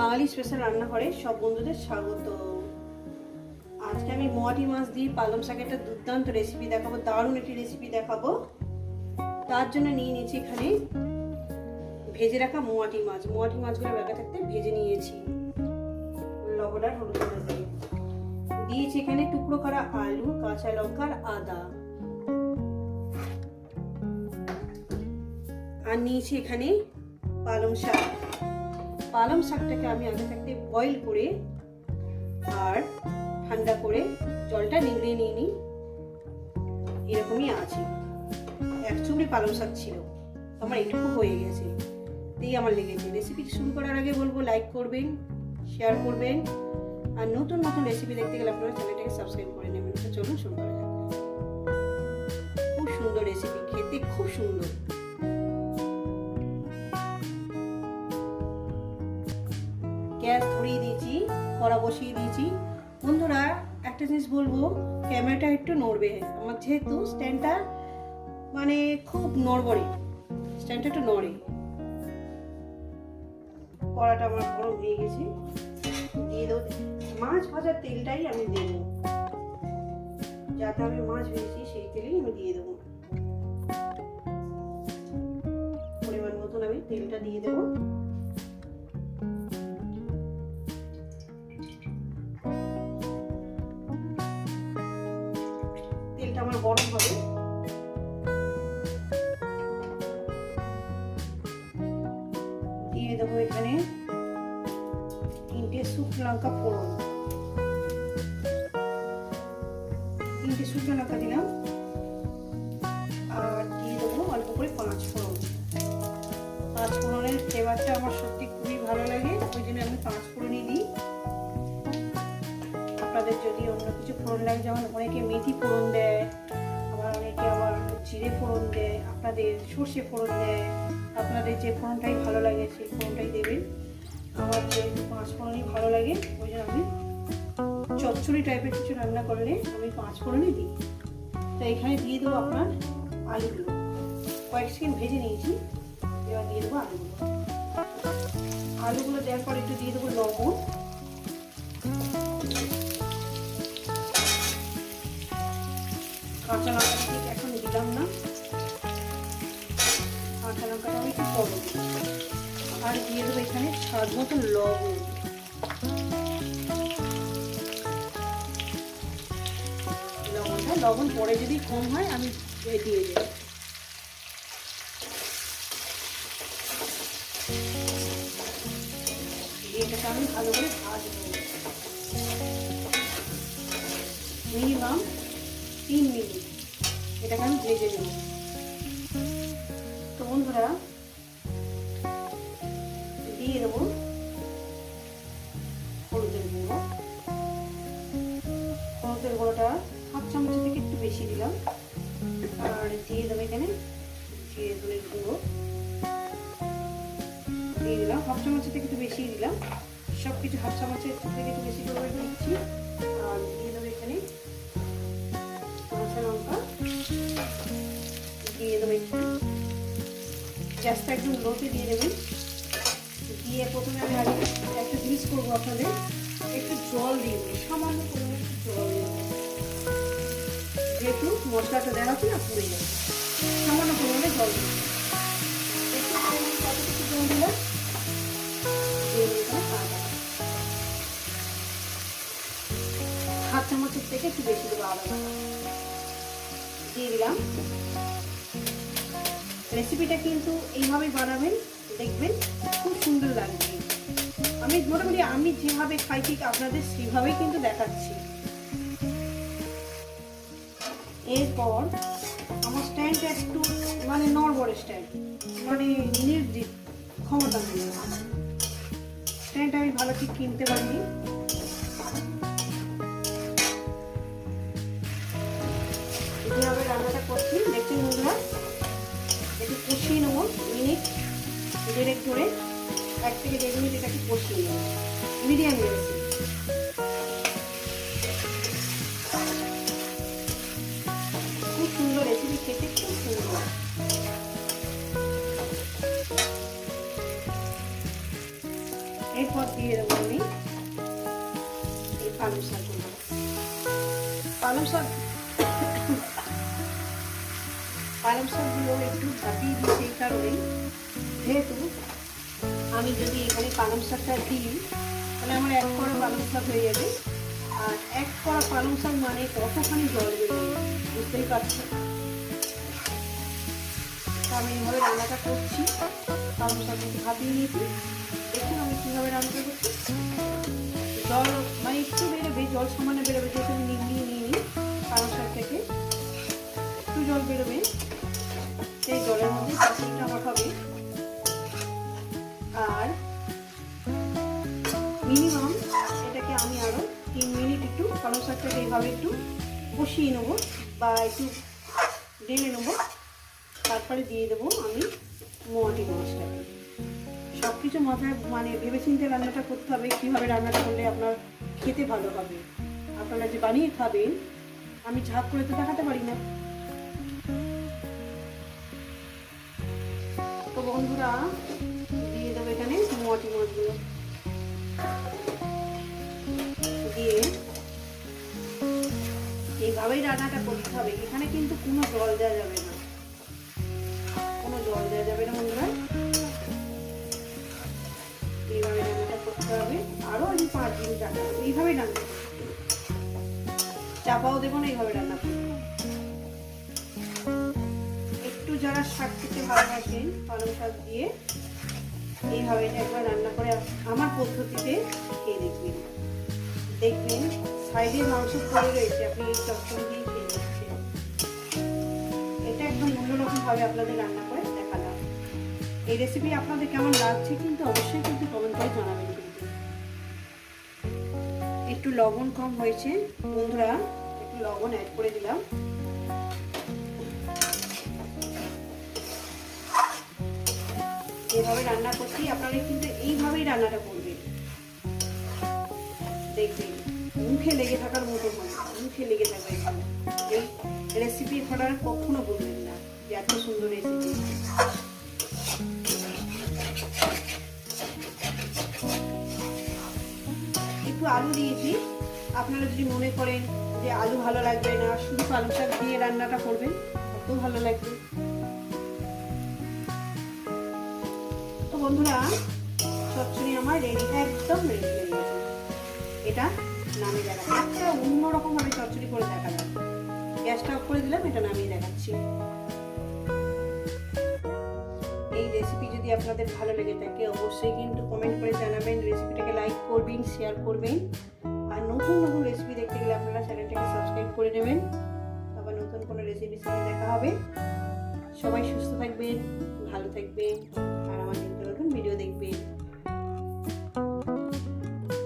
বাঙালি special রান্নাঘরে সব বন্ধুদের স্বাগত। আজকে আমি মোয়াটি মাছ দিয়ে পালং শাকের একটা দুর্দান্ত রেসিপি দেখাবো, দারুণ একটি রেসিপি দেখাবো। তার জন্য নিয়ে নিয়েছি এখানে ভেজে রাখা মোয়াটি মাছ। মোয়াটি মাছগুলো ব্যাগে থাকতে ভেজে নিয়েছি। লবণ আর হলুদ দিয়েছি এখানে টুকরো করা আলু, কাঁচা লঙ্কা আর আদা। আর নিয়েছি এখানে পালং শাক। পালং শাকটাকে আমি আগে থাকতে বয়েল করে আর ঠান্ডা করে জলটা নিংড়িয়ে নিয়ে নিই। এরকমই আছে। এক চুমড়ি পালং শাক ছিল। আমার এটুকু হয়ে গেছে। এই আমার লেগেছে। রেসিপি শুরু করার আগে বলব লাইক করবেন শেয়ার করবেন। আর নতুন নতুন রেসিপি দেখতে গেলে আপনারা চ্যানেলটাকে সাবস্ক্রাইব করে নেবেন। তো চলুন শুরু করা যাক। খুব সুন্দর রেসিপি খেতে খুব সুন্দর। দিয়েছি, কড়া বসিয়ে দিয়েছি। বন্ধুরা, একটা জিনিস বলব ক্যামেরাটা একটু নড়বে। আমার যেহেতু স্ট্যান্ডটা মানে খুব নড়বড়ে স্ট্যান্ডটা একটু নড়ে। কড়াটা আমার গরম হয়ে গেছে। দিয়ে দেবো, মাছ ভাজার তেলটাই আমি দেবো। যাতে আমি মাছ ভেজেছি, সেই তেলেই আমি দিয়ে দেবো। পরিমাণ মতন আমি তেলটা দিয়ে দেবো। আমার গরম হবে। দিয়ে দেবো এখানে তিনটে শুকনো লঙ্কা ফোড়ন। তিনটে শুকনো লঙ্কা দিলাম। আর দিয়ে দেবো অল্প করে পাঁচ ফোড়ন। পাঁচ ফোড়নের ফ্লেভারটা আমার সত্যি খুবই ভালো লাগে। ওই জন্য আমি পাঁচ ফোড়নই দিই। আপনাদের যদি অন্য কিছু ফোড়ন লাগে, যেমন অনেকে মেথি ফোড়ন দেয় জিরে ফোড়ন দেয়, আপনাদের সর্ষে ফোড়ন দেয়, আপনাদের যে ফোড়নটাই ভালো লাগে সেই ফোড়নটাই দেবেন। আমার যেহেতু পাঁচ ফোড়নই ভালো লাগে, ওই জন্য আমি চচ্চড়ি টাইপের কিছু রান্না করলে আমি পাঁচ ফোড়নই দিই। তো এখানে দিয়ে দেবো আপনার আলুগুলো। কয়েক সেকেন্ড ভেজে নিয়েছি, এবার দিয়ে দেবো আলুগুলো। আলুগুলো দেওয়ার পর একটু দিয়ে দেবো লবণ। কাঁচা লঙ্কাটা ঠিক এখন দিলাম না। কাঁচা লঙ্কাটা আমি একটু পরে আর দিয়ে দেবো এখানে স্বাদ মতো লবণ। লবণটা, লবণ পরে যদি কম হয়, আমি দিয়ে দেবো। এটাকে আমি ভালো করে ভাজবো। মিনিমাম তিন মিনিট। এটাকে আমি ভেজে নেব। তো বন্ধুরা, দিয়ে দেবো হলুদের গুঁড়ো। হলুদের গুঁড়োটা হাফ চামচ থেকে একটু বেশি দিলাম। আর দিয়ে দেবো এখানে জিরে ধনের গুঁড়ো। দিয়ে দিলাম, হাফ চামচের থেকে একটু বেশি দিলাম। সব কিছু হাফ চামচের থেকে একটু বেশি করে দিচ্ছি। আর দিয়ে দেবো এখানে গ্যাসটা একদম লোতে দিয়ে দেবেন দিয়ে প্রথমে আমি আগে একটা জিনিস করব আপনাদের। একটু জল দিয়ে দেবেন সামান্য পরিমাণে জল দিয়ে যেহেতু মশলাটা দেওয়া না, পুড়ে যাবে সামান্য পরিমাণে জল দিয়ে জল দিলাম? চামচের থেকে একটু বেশি দেবো বাটা। দিয়ে দিলাম। রেসিপিটা কিন্তু এইভাবে বানাবেন, দেখবেন খুব সুন্দর লাগবে। আমি মোটামুটি আমি যেভাবে খাই, ঠিক আপনাদের সেভাবেই কিন্তু দেখাচ্ছি। এরপর আমার স্ট্যান্ডটা একটু মানে নড়বড়ে স্ট্যান্ড মানে নির্দিষ্ট ক্ষমতা নেই স্ট্যান্ড আমি ভালো ঠিক কিনতে পারিনি। ধরে এক থেকে দেড় মিনিট এটাকে কষিয়ে নেব মিডিয়াম রেখেছি খুব সুন্দর রেসিপি খেতে খুব সুন্দর। এরপর দিয়ে দেবো আমি এই পালং শাকগুলো পালং শাক পালং শাকগুলো একটু ভাপিয়ে দিই সেই কারণেই, যেহেতু আমি যদি এখানে পালং শাকটা দিই, তাহলে আমার এক কড়া পালং শাক হয়ে যাবে। আর এক কড়া পালং শাক মানে কতখানি জল বেরোবে বুঝতেই পারছি? আমি এইভাবে রান্নাটা করছি। পালং শাক একটু ভাপিয়ে নিয়েছি। দেখুন আমি কীভাবে রান্না করছি। জল মানে একটু বেরোবে, জল সমানে বেরোবে, যেহেতু আমি নিয়ে নিয়ে নিই পালং শাক থেকে। একটু জল বেরোবে, সেই জলের মধ্যে মাখাবে মিনিমাম এটাকে আমি আরও তিন মিনিট একটু পালং শাকটাকে এইভাবে একটু কষিয়ে নেব বা একটু ঢেলে নেব। তারপরে দিয়ে দেবো আমি মোয়াটি মাছটাকে সব কিছু মাথায় মানে ভেবেচিন্তে রান্নাটা করতে হবে, কীভাবে রান্নাটা করলে আপনার খেতে ভালো হবে। আপনারা যে বানিয়ে খাবেন, আমি ঝাঁপ করে তো দেখাতে পারি না। তো বন্ধুরা, দিয়ে দেবো এখানে মোয়াটি মাছগুলো দিয়ে এইভাবেই রান্নাটা করতে হবে। এখানে কিন্তু কোনো জল দেওয়া যাবে না। কোনো জল দেওয়া যাবে না বন্ধুরা। এইভাবে রান্নাটা করতে হবে। আরও আমি পাঁচ দিন রান্না এইভাবেই রান্না চাপাও দেবো না, এইভাবে রান্না করব একটু যারা শাক খেতে ভালোবাসেন, পালং শাক দিয়ে এইভাবে একবার রান্না করে আমার পদ্ধতিতে খেয়ে দেখবেন। দেখবেন সাইডে মাংস পড়ে রয়েছে, আপনি এই চচ্চড়ি দিয়ে খেয়ে নিচ্ছেন এটা একদম অন্যরকম ভাবে আপনাদের রান্না করে দেখালাম। এই রেসিপি আপনাদের কেমন লাগছে কিন্তু অবশ্যই কিন্তু কমেন্ট করে জানাবেন কিন্তু। একটু লবণ কম হয়েছে। বন্ধুরা, একটু লবণ অ্যাড করে দিলাম। এভাবে রান্না করছি আপনারা কিন্তু এইভাবেই রান্নাটা করবেন। দেখবেন, মুখে লেগে থাকার মতো হয় মুখে লেগে থাকবে এই রেসিপি আপনারা কখনো বলবেন না যে এত সুন্দর রেসিপি একটু আলু দিয়েছি। আপনারা যদি মনে করেন যে আলু ভালো লাগবে না, শুধু পালং শাক দিয়ে রান্নাটা করবেন কত ভালো লাগবে। বন্ধুরা, চচ্চড়ি আমার রেডি একদম রেডি হয়ে গেছে। এটা নামিয়ে দেখাচ্ছি। একটা ভাবে চচ্চড়ি করে দেখালাম। গ্যাসটা অফ করে দিলাম, এটা নামিয়ে দেখাচ্ছি। এই রেসিপি যদি আপনাদের ভালো লেগে থাকে, অবশ্যই কিন্তু কমেন্ট করে জানাবেন। রেসিপিটাকে লাইক করবেন শেয়ার করবেন। আর নতুন নতুন রেসিপি দেখতে গেলে আপনারা চ্যানেলটাকে সাবস্ক্রাইব করে নেবেন। আবার নতুন কোনো রেসিপির সাথে দেখা হবে। সবাই সুস্থ থাকবেন, ভালো থাকবেন। ভিডিও দেখবেন